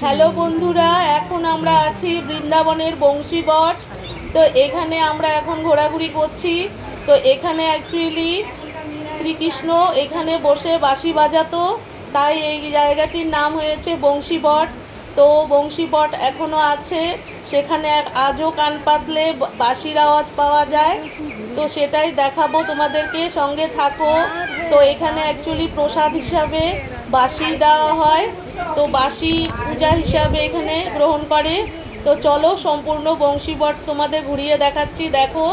Hello বন্ধুরা, এখন আমরা আছি বৃন্দাবনের বংশীবট তো এখানে আমরা এখন ঘোরাঘুরি করছি। তো এখানে অ্যাকচুয়ালি শ্রীকৃষ্ণ এখানে বসে বাঁশি বাজাতো। তাই এই জায়গাটির নাম হয়েছে বংশীবট তো বংশীবট এখনও আছে। সেখানে আজও কান পাতলে বাঁশির আওয়াজ পাওয়া যায়। তো সেটাই দেখাবো তোমাদেরকে। সঙ্গে থাকো। তো এখানে অ্যাকচুয়ালি প্রসাদ হিসাবে বাঁশি দেওয়া হয়। তো বাঁশি পূজা হিসাবে এখানে গ্রহণ করে। তো চলো সম্পূর্ণ বংশীবট তোমাদের ঘুরিয়ে দেখাচ্ছি, দেখো।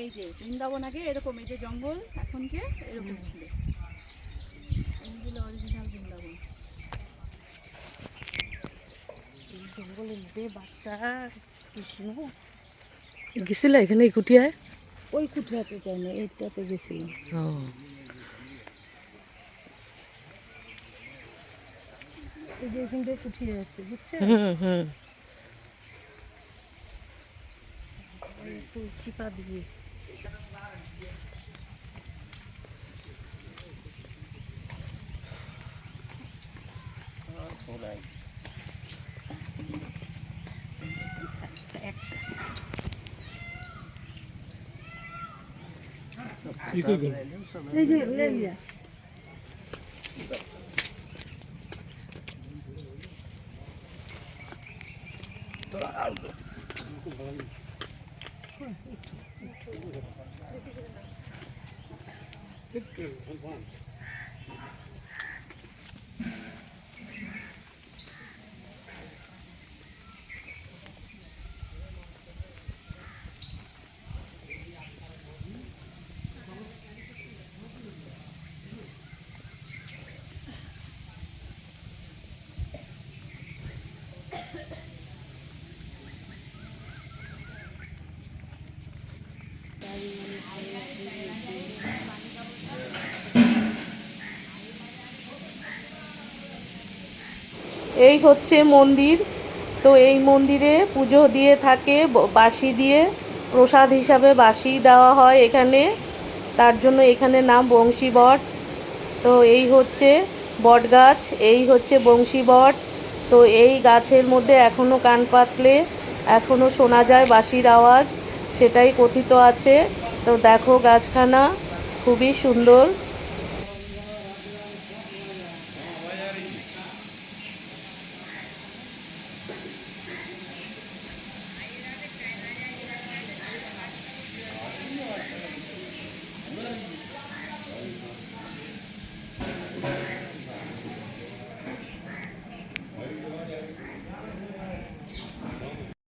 এই যে বৃন্দাবন আগে এরকম, এই যে জঙ্গল, এখন যে এরকম ছিল। অরিজিনাল বৃন্দাবন। জঙ্গলের মধ্যে বাচ্চা কৃষ্ণ গেছিল এখানে এই কুটিয়ায় ওই কুঠিয়াতে যাই না এইটাতে গেছিলাম ও এই যে এখান থেকে কুঠিয়ে আছে বুঝছেন হুম হুম একটু চিপা দিয়ে এই যে এই যে এই হচ্ছে মন্দির। তো এই মন্দিরে পুজো দিয়ে থাকে, ব- বাঁশি দিয়ে। প্রসাদ হিসাবে বাঁশি দেওয়া হয় এখানে। তার জন্য এখানে নাম বংশী বট তো এই হচ্ছে বট গাছ, এই হচ্ছে বংশী বট তো এই গাছের মধ্যে এখনও কান পাতলে এখনও শোনা যায় বাঁশির আওয়াজ। সেটাই কথিত আছে। তো দেখো গাছখানা খুবই সুন্দর।